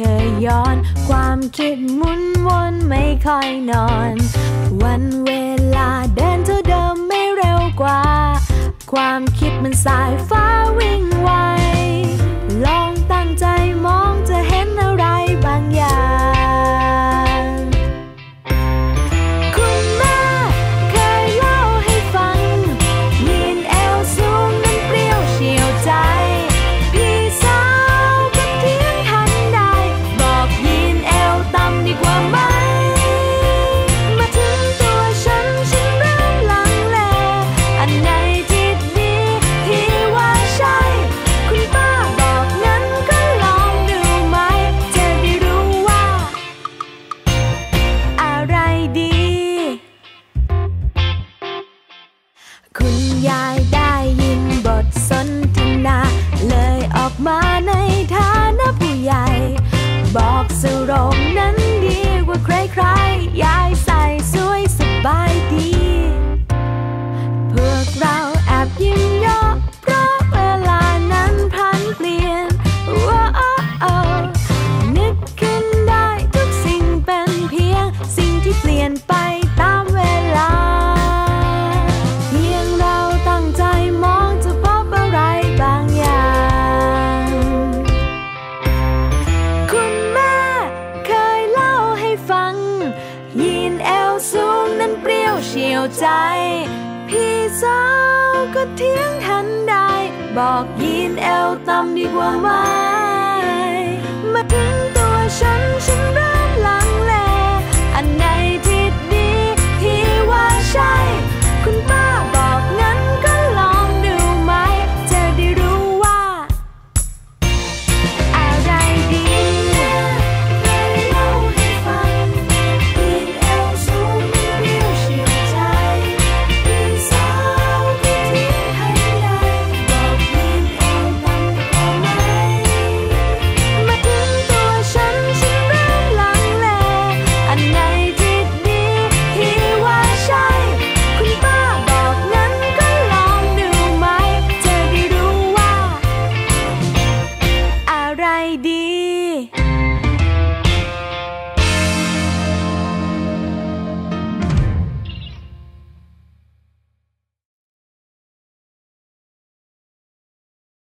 เคยย้อน ความคิดหมุนวนไม่ค่อยนอน วันเวลาเดินเท่าเดิมไม่เร็วกว่า ความคิดมันสายฟ้าวิ่งว่า ยวใจ พี่สาวก็เทียงทันได้ บอกยีนเอลต่ำดีกว่าไหม